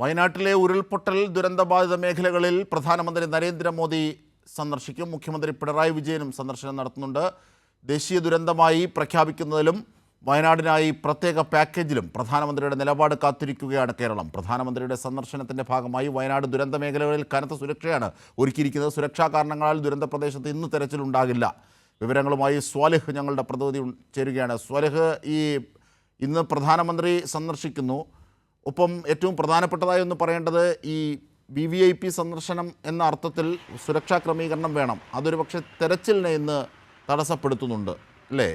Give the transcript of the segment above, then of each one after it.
വയനാട്ടിലെ ഉരുൾപൊട്ടൽ ദുരന്തബാധിത മേഖലകളിൽ പ്രധാനമന്ത്രി നരേന്ദ്രമോദി സന്ദർശിക്കും. മുഖ്യമന്ത്രി പിണറായി വിജയനും സന്ദർശനം നടത്തുന്നുണ്ട്. ദേശീയ ദുരന്തമായി പ്രഖ്യാപിക്കുന്നതിലും വയനാടിനായി പ്രത്യേക പാക്കേജിലും പ്രധാനമന്ത്രിയുടെ നിലപാട് കാത്തിരിക്കുകയാണ് കേരളം. പ്രധാനമന്ത്രിയുടെ സന്ദർശനത്തിന്റെ ഭാഗമായി വയനാട് ദുരന്ത മേഖലകളിൽ കനത്ത സുരക്ഷയാണ് ഒരുക്കിയിരിക്കുന്നത്. സുരക്ഷാ കാരണങ്ങളാൽ ദുരന്ത പ്രദേശത്ത് ഇന്ന് തെരച്ചിലുണ്ടാകില്ല. വിവരങ്ങളുമായി സ്വാലിഹ് ഞങ്ങളുടെ പ്രതിനിധി ചേരുകയാണ്. സ്വാലിഹ് ഈ ഇന്ന് പ്രധാനമന്ത്രി സന്ദർശിക്കുന്നു. ഒപ്പം ഏറ്റവും പ്രധാനപ്പെട്ടതായി ഒന്ന് പറയേണ്ടത് ഈ വി വി ഐ പി സന്ദർശനം എന്ന അർത്ഥത്തിൽ സുരക്ഷാ ക്രമീകരണം വേണം. അതൊരു പക്ഷേ തെരച്ചിലിനെ ഇന്ന് തടസ്സപ്പെടുത്തുന്നുണ്ട് അല്ലേ?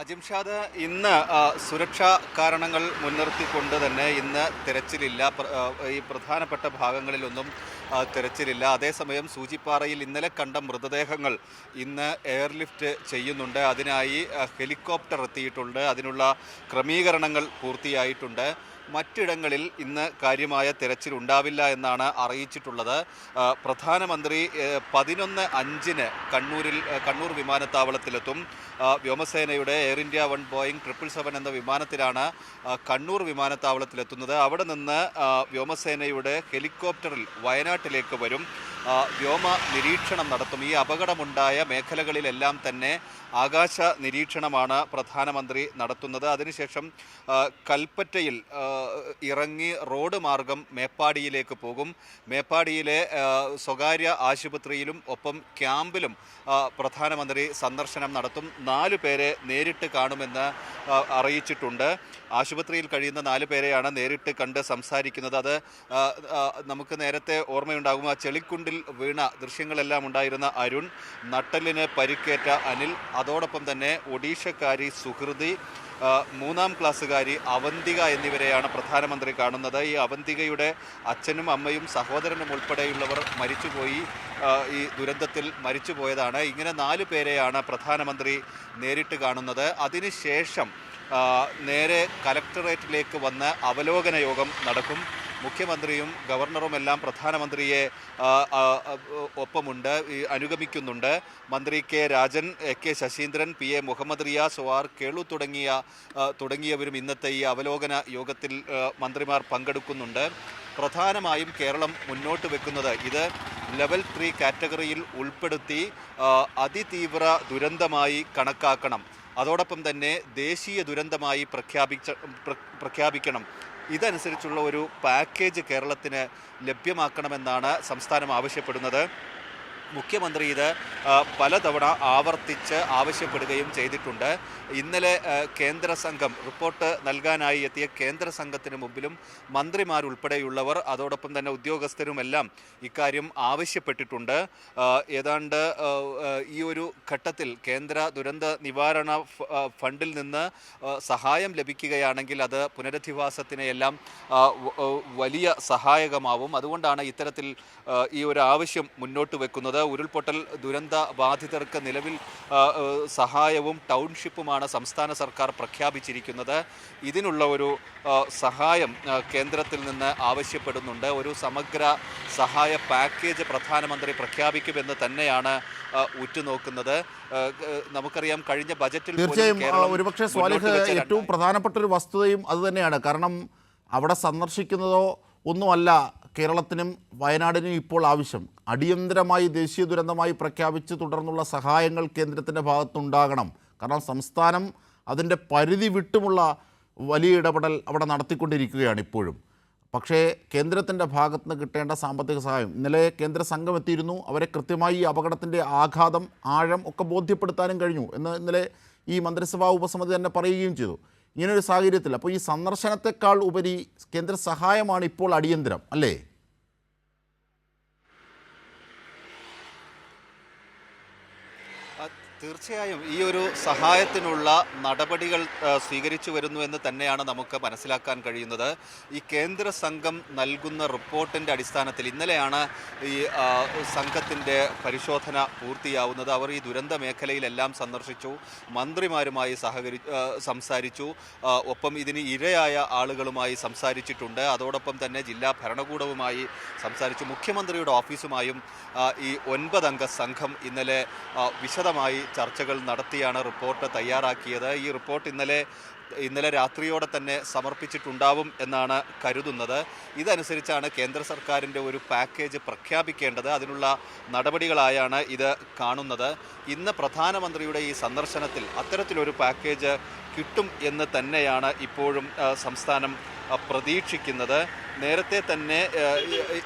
അജിംഷാദ് ഇന്ന് സുരക്ഷാ കാരണങ്ങൾ മുൻനിർത്തിക്കൊണ്ട് തന്നെ ഇന്ന് തിരച്ചിലില്ല. ഈ പ്രധാനപ്പെട്ട ഭാഗങ്ങളിലൊന്നും തിരച്ചിലില്ല. അതേസമയം സൂചിപ്പാറയിൽ ഇന്നലെ കണ്ട മൃതദേഹങ്ങൾ ഇന്ന് എയർലിഫ്റ്റ് ചെയ്യുന്നുണ്ട്. അതിനായി ഹെലികോപ്റ്റർ എത്തിയിട്ടുണ്ട്. അതിനുള്ള ക്രമീകരണങ്ങൾ പൂർത്തിയായിട്ടുണ്ട്. മറ്റിടങ്ങളിൽ ഇന്ന് കാര്യമായ തിരച്ചിൽ ഉണ്ടാവില്ല എന്നാണ് അറിയിച്ചിട്ടുള്ളത്. പ്രധാനമന്ത്രി പതിനൊന്ന് അഞ്ചിന് കണ്ണൂരിൽ കണ്ണൂർ വിമാനത്താവളത്തിലെത്തും. വ്യോമസേനയുടെ Air India one Boeing triple seven എന്ന വിമാനത്തിലാണ് കണ്ണൂർ വിമാനത്താവളത്തിലെത്തുന്നത്. അവിടെ നിന്ന് വ്യോമസേനയുടെ ഹെലികോപ്റ്ററിൽ വയനാട്ടിലേക്ക് വരും. വ്യോമ നിരീക്ഷണം നടത്തും. ഈ അപകടമുണ്ടായ മേഖലകളിലെല്ലാം തന്നെ ആകാശ നിരീക്ഷണമാണ് പ്രധാനമന്ത്രി നടത്തുന്നത്. അതിനുശേഷം കൽപ്പറ്റയിൽ ഇറങ്ങി റോഡ് മാർഗം മേപ്പാടിയിലേക്ക് പോകും. മേപ്പാടിയിലെ സ്വകാര്യ ആശുപത്രിയിലും ഒപ്പം ക്യാമ്പിലും പ്രധാനമന്ത്രി സന്ദർശനം നടത്തും. നാല് പേരെ നേരിട്ട് കാണുമെന്ന് അറിയിച്ചിട്ടുണ്ട്. ആശുപത്രിയിൽ കഴിയുന്ന നാല് പേരെയാണ് നേരിട്ട് കണ്ട് സംസാരിക്കുന്നത്. അത് നമുക്ക് നേരത്തെ ഓർമ്മയുണ്ടാകും. ആ ചെളിക്കുണ്ടിൽ വീണ ദൃശ്യങ്ങളെല്ലാം ഉണ്ടായിരുന്ന അരുൺ നട്ടലിന് പരിക്കേറ്റ അനിൽ അതോടൊപ്പം തന്നെ ഒഡീഷക്കാരി സുഹൃതി മൂന്നാം ക്ലാസ്സുകാരി അവന്തിക എന്നിവരെയാണ് പ്രധാനമന്ത്രി കാണുന്നത്. ഈ അവന്തികയുടെ അച്ഛനും അമ്മയും സഹോദരനും ഉൾപ്പെടെയുള്ളവർ മരിച്ചുപോയി ഈ ദുരന്തത്തിൽ മരിച്ചുപോയതാണ്. ഇങ്ങനെ നാല് പേരെയാണ് പ്രധാനമന്ത്രി നേരിട്ട് കാണുന്നത്. അതിനുശേഷം നേരെ കലക്ടറേറ്റിലേക്ക് വന്ന് അവലോകന യോഗം നടക്കും. മുഖ്യമന്ത്രിയും ഗവർണറുമെല്ലാം പ്രധാനമന്ത്രിയെ ആ, ആ, ആ, ഒപ്പമുണ്ട് അനുഗമിക്കുന്നുണ്ട്. മന്ത്രി K Rajan A K Saseendran P A Muhammad Riyas O R Kelu തുടങ്ങിയ തുടങ്ങിയവരും ഇന്നത്തെ ഈ അവലോകന യോഗത്തിൽ മന്ത്രിമാർ പങ്കെടുക്കുന്നുണ്ട്. പ്രധാനമായും കേരളം മുന്നോട്ട് വെക്കുന്നത് ഇത് ലെവൽ ത്രീ കാറ്റഗറിയിൽ ഉൾപ്പെടുത്തി അതിതീവ്ര ദുരന്തമായി കണക്കാക്കണം. അതോടൊപ്പം തന്നെ ദേശീയ ദുരന്തമായി പ്രഖ്യാപിച്ച പ്രഖ്യാപിക്കണം. ഇതനുസരിച്ചുള്ള ഒരു പാക്കേജ് കേരളത്തിന് ലഭ്യമാക്കണമെന്നാണ് സംസ്ഥാനം ആവശ്യപ്പെടുന്നത്. മുഖ്യമന്ത്രി ഇത് പലതവണ ആവർത്തിച്ച് ആവശ്യപ്പെടുകയും ചെയ്തിട്ടുണ്ട്. ഇന്നലെ കേന്ദ്ര സംഘം റിപ്പോർട്ട് നൽകാനായി എത്തിയ കേന്ദ്ര സംഘത്തിന് മുമ്പിലും മന്ത്രിമാരുൾപ്പെടെയുള്ളവർ അതോടൊപ്പം തന്നെ ഉദ്യോഗസ്ഥരുമെല്ലാം ഇക്കാര്യം ആവശ്യപ്പെട്ടിട്ടുണ്ട്. ഏതാണ്ട് ഈ ഒരു ഘട്ടത്തിൽ കേന്ദ്ര ദുരന്ത നിവാരണ ഫണ്ടിൽ നിന്ന് സഹായം ലഭിക്കുകയാണെങ്കിൽ അത് പുനരധിവാസത്തിനെയെല്ലാം വലിയ സഹായകമാവും. അതുകൊണ്ടാണ് ഇത്തരത്തിൽ ഈ ഒരു ആവശ്യം മുന്നോട്ട് വെക്കുന്നത്. ഉരുൾപൊട്ടൽ ദുരന്ത ബാധിതർക്ക് നിലവിൽ സഹായവും ടൗൺഷിപ്പുമാണ് സംസ്ഥാന സർക്കാർ പ്രഖ്യാപിച്ചിരിക്കുന്നത്. ഇതിനുള്ള ഒരു സഹായം കേന്ദ്രത്തിൽ നിന്ന് ആവശ്യപ്പെടുന്നുണ്ട്. ഒരു സമഗ്ര സഹായ പാക്കേജ് പ്രധാനമന്ത്രി പ്രഖ്യാപിക്കുമെന്ന് തന്നെയാണ് ഉറ്റുനോക്കുന്നത്. നമുക്കറിയാം കഴിഞ്ഞ ബജറ്റിൽ തീർച്ചയായും ഒരുപക്ഷെ സ്വാലിഹ് ഏറ്റവും പ്രധാനപ്പെട്ട ഒരു വസ്തുതയും അതുതന്നെയാണ്. കാരണം അവിടെ സന്ദർശിക്കുന്നതോ ഒന്നുമല്ല കേരളത്തിനും വയനാടിനും ഇപ്പോൾ ആവശ്യം അടിയന്തരമായി ദേശീയ ദുരന്തമായി പ്രഖ്യാപിച്ച് തുടർന്നുള്ള സഹായങ്ങൾ കേന്ദ്രത്തിന്റെ ഭാഗത്തുണ്ടാകണം. കാരണം സംസ്ഥാനം അതിന്റെ പരിധി വിട്ടുമുള്ള വലിയ ഇടപെടൽ അവിടെ നടത്തിക്കൊണ്ടിരിക്കുകയാണ് ഇപ്പോഴും. പക്ഷേ കേന്ദ്രത്തിന്റെ ഭാഗത്ത് നിന്ന് കിട്ടേണ്ട സാമ്പത്തിക സഹായം ഇന്നലെ കേന്ദ്ര സംഘം എത്തിയിരുന്നു. അവരെ കൃത്യമായി ഈ അപകടത്തിന്റെ ആഘാതം ആഴം ഒക്കെ ബോധ്യപ്പെടുത്താനും കഴിഞ്ഞു എന്ന് ഇന്നലെ ഈ മന്ത്രിസഭാ ഉപസമിതി തന്നെ പറയുകയും ചെയ്തു. ഇങ്ങനൊരു സാഹചര്യത്തിൽ. അപ്പോൾ ഈ സന്ദർശനത്തെക്കാൾ ഉപരി കേന്ദ്ര സഹായമാണ് ഇപ്പോൾ അടിയന്തരം അല്ലേ ആ, തീർച്ചയായും ഈ ഒരു സഹായത്തിനുള്ള നടപടികൾ സ്വീകരിച്ചു വരുന്നു എന്ന് തന്നെയാണ് നമുക്ക് മനസ്സിലാക്കാൻ കഴിയുന്നത്. ഈ കേന്ദ്ര സംഘം നൽകുന്ന റിപ്പോർട്ടിന്റെ അടിസ്ഥാനത്തിൽ ഇന്നലെയാണ് ഈ സംഘത്തിന്റെ പരിശോധന പൂർത്തിയാവുന്നത്. അവർ ഈ ദുരന്ത മേഖലയിലെല്ലാം സന്ദർശിച്ചു മന്ത്രിമാരുമായി സഹകരി സംസാരിച്ചു ഒപ്പം ഇതിന് ഇരയായ ആളുകളുമായി സംസാരിച്ചിട്ടുണ്ട്. അതോടൊപ്പം തന്നെ ജില്ലാ ഭരണകൂടവുമായി സംസാരിച്ചു. മുഖ്യമന്ത്രിയുടെ ഓഫീസുമായും ഈ ഒൻപതംഗ സംഘം ഇന്നലെ വിശദമായി ചർച്ചകൾ നടത്തിയാണ് റിപ്പോർട്ട് തയ്യാറാക്കിയത്. ഈ റിപ്പോർട്ട് ഇന്നലെ ഇന്നലെ രാത്രിയോടെ തന്നെ സമർപ്പിച്ചിട്ടുണ്ടാവും എന്നാണ് കരുതുന്നത്. ഇതനുസരിച്ചാണ് കേന്ദ്ര സർക്കാരിന്റെ ഒരു പാക്കേജ് പ്രഖ്യാപിക്കേണ്ടത്. അതിനുള്ള നടപടികളായാണ് ഇത് കാണുന്നത്. ഇന്ന് പ്രധാനമന്ത്രിയുടെ ഈ സന്ദർശനത്തിൽ അത്തരത്തിലൊരു പാക്കേജ് കിട്ടും എന്ന് തന്നെയാണ് ഇപ്പോഴും സംസ്ഥാനം പ്രതീക്ഷിക്കുന്നത്. നേരത്തെ തന്നെ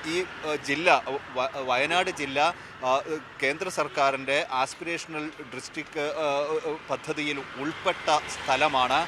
ഈ- ജില്ല വയനാട് ജില്ല കേന്ദ്ര സർക്കാരിന്റെ ആസ്പിരേഷണൽ ഡിസ്ട്രിക്ട് പദ്ധതിയിൽ ഉൾപ്പെട്ട സ്ഥലമാണ്.